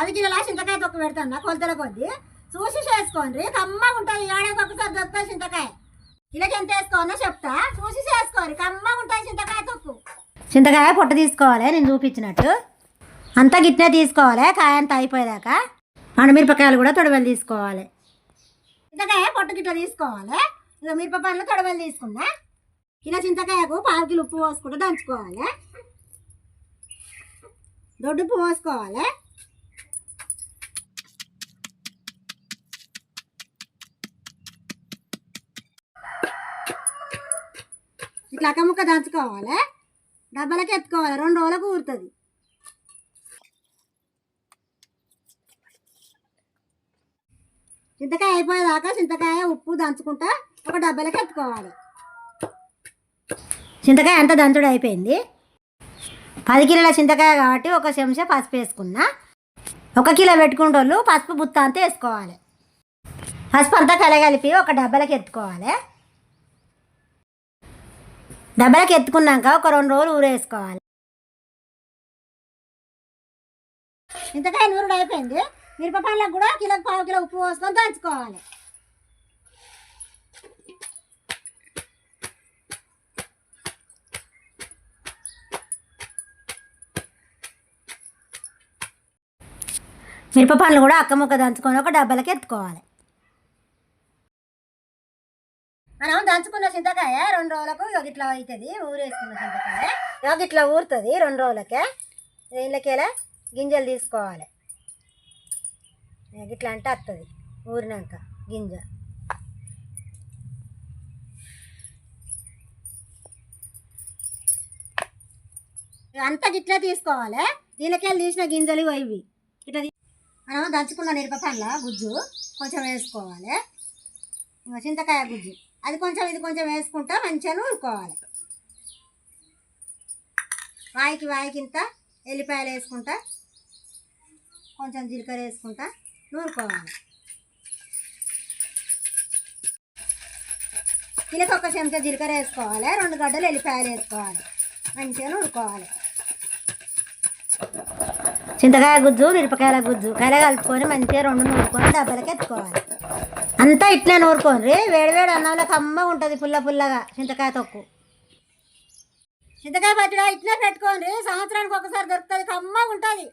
అది కిలోలా చింతకాయ తొక్క పెడతాను. కొలతల కొద్ది. చూసి చేసుకోండి. కమ్మగా ఉంటుంది ఏడాది ఒకసారి దొరుకుతుంది చింతకాయ. ఇలా ఎంత వేసుకోవాలో చెప్తా. చూసి చేసుకోండి. కమ్మగా ఉంటుంది చింతకాయ తొక్కు. చింతకాయ పొట్ట తీసుకోవాలి. నేను చూపించినట్టు. అంతా గిట్నే తీసుకోవాలి. కాయ అంతా అయిపోయేదాకా. మిరపకాయలు కూడా తొడవలు తీసుకోవాలి. చింతకాయ పొట్టు గిట్ట తీసుకోవాలి. ఇక మిరపకాయలు తొడవలు తీసుకున్నా. ఇలా చింతకాయకు పావు కిలో ఉప్పు పోసుకుంటూ దంచుకోవాలి. దొడ్డు ఉప్పు పోసుకోవాలి. ఇట్లా అక్క ముక్క దంచుకోవాలి? డబ్బాలకి ఎత్తుకోవాలి? రెండు రోజులకు ఊరుతుంది. చింతకాయ అయిపోయేదాకా చింతకాయ ఉప్పు దంచుకుంటా ఒక డబ్బాలకి ఎత్తుకోవాలి. చింతకాయ అంతా దంచుడు అయిపోయింది. పది కిలోల చింతకాయ కాబట్టి ఒక చెంచా పసుపు వేసుకున్నా. ఒక కిలో పెట్టుకుంటోళ్ళు పసుపు బుత్త అంతా వేసుకోవాలి. పసుపు అంతా కలగలిపి ఒక డబ్బాలకి ఎత్తుకోవాలి. డబ్బాలకి ఎత్తుకున్నాక ఒక రెండు రోజులు ఊరేసుకోవాలి. చింతకాయ నూరుడు అయిపోయింది. మిరపకాయలకు కూడా కిలోకి పావు కిలో ఉప్పు పోసుకొని దంచుకోవాలి. మిరప పండ్లు కూడా అక్క ముక్క దంచుకొని ఒక డబ్బాలకి ఎత్తుకోవాలి. మనం దంచుకున్న చింతకాయ రెండు రోజులకు ఇట్లా అవుతుంది ఊరేసుకున్న చింతకాయ. ఇట్లా ఊరుతుంది రెండు రోజులకే. దీనిలోకెలా గింజలు తీసుకోవాలి. ఇట్లా అంటే వస్తుంది ఊరినాక గింజ. అంతా ఇట్లా తీసుకోవాలి. దీనికెళ్ళి తీసిన గింజలు ఇవి. ఇట్లా మనం దంచుకున్న మిరపపండ్ల గుజ్జు కొంచెం వేసుకోవాలి. చింతకాయ గుజ్జు. అది కొంచెం ఇది కొంచెం వేసుకుంటా మంచిగా నూరుకోవాలి. వాయికి వాయికి ఇంత ఎల్లిపాయలు వేసుకుంటా కొంచెం జీలకర్ర వేసుకుంటా నూరుకోవాలి. కిలోకి ఒక చెంచా జీలకర్ర వేసుకోవాలి రెండు గడ్డలు ఎల్లిపాయలు వేసుకోవాలి. మంచిగా నూరుకోవాలి. చింతకాయ గుజ్జు మిరపకాయల గుజ్జు కల కలుపుకొని మంచిగా రెండు నూరుకొని డబ్బలకి ఎత్తుకోవాలి. అంతా ఇట్లా నూరుకోండి. వేడి వేడి అన్నంలో కమ్మగా ఉంటుంది పుల్ల పుల్లగా. చింతకాయ తొక్కు. చింతకాయ పచ్చడి ఇట్లా పెట్టుకోండి. సంవత్సరానికి ఒకసారి దొరుకుతుంది కమ్మగా ఉంటుంది.